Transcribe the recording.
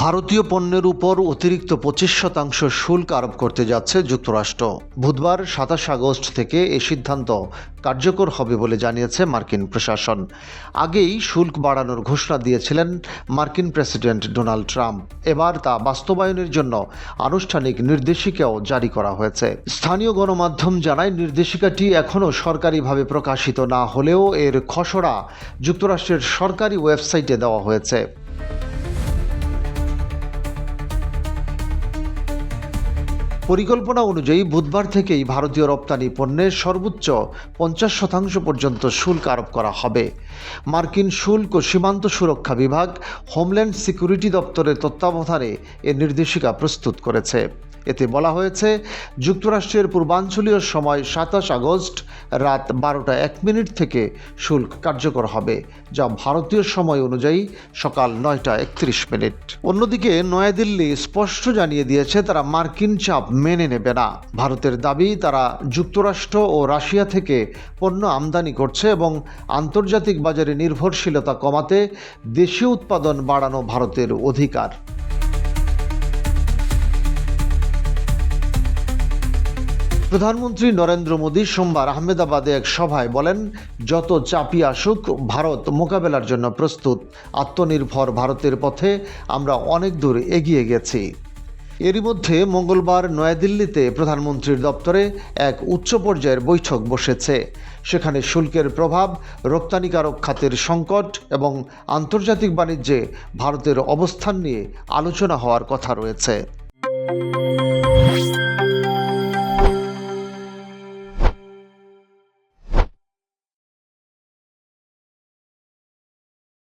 ভারতীয় পণ্যের উপর অতিরিক্ত পঁচিশ শতাংশ শুল্ক আরোপ করতে যাচ্ছে যুক্তরাষ্ট্র। বুধবার সাতাশ আগস্ট থেকে এ সিদ্ধান্ত কার্যকর হবে বলে জানিয়েছে মার্কিন প্রশাসন। আগেই শুল্ক বাড়ানোর ঘোষণা দিয়েছিলেন মার্কিন প্রেসিডেন্ট ডোনাল্ড ট্রাম্প। এবার তা বাস্তবায়নের জন্য আনুষ্ঠানিক নির্দেশিকাও জারি করা হয়েছে। স্থানীয় গণমাধ্যম জানায়, নির্দেশিকাটি এখনও সরকারিভাবে প্রকাশিত না হলেও এর খসড়া যুক্তরাষ্ট্রের সরকারি ওয়েবসাইটে দেওয়া হয়েছে। পরিকল্পনা অনুযায়ী বুধবার থেকেই ভারতীয় রপ্তানি পণ্যের সর্বোচ্চ পঞ্চাশ শতাংশ পর্যন্ত শুল্ক আরোপ করা হবে। মার্কিন শুল্ক ও সীমান্ত সুরক্ষা বিভাগ, হোমল্যান্ড সিকিউরিটি দপ্তরের তত্ত্বাবধানে এ নির্দেশিকা প্রস্তুত করেছে। এতে বলা হয়েছে, যুক্তরাষ্ট্রের পূর্বাঞ্চলীয় সময় সাতাশ আগস্ট রাত বারোটা এক মিনিট থেকে শুল্ক কার্যকর হবে, যা ভারতীয় সময় অনুযায়ী সকাল নয়টা একত্রিশ মিনিট। অন্যদিকে, নয়াদিল্লি স্পষ্ট জানিয়ে দিয়েছে, তারা মার্কিন চাপ মেনে নেবে না। ভারতের দাবি, তারা যুক্তরাষ্ট্র ও রাশিয়া থেকে পণ্য আমদানি করছে এবং আন্তর্জাতিক বাজারে নির্ভরশীলতা কমাতে দেশীয় উৎপাদন বাড়ানো ভারতের অধিকার। প্রধানমন্ত্রী নরেন্দ্র মোদী সোমবার আহমেদাবাদে এক সভায় বলেন, যত চাপই আসুক, ভারত মোকাবেলার জন্য প্রস্তুত। আত্মনির্ভর ভারতের পথে আমরা অনেক দূর এগিয়ে গেছি। এরই মধ্যে মঙ্গলবার নয়াদিল্লিতে প্রধানমন্ত্রীর দপ্তরে এক উচ্চ পর্যায়ের বৈঠক বসেছে। সেখানে শুল্কের প্রভাব, রপ্তানিকারক খাতের সংকট এবং আন্তর্জাতিক বাণিজ্যে ভারতের অবস্থান নিয়ে আলোচনা হওয়ার কথা রয়েছে।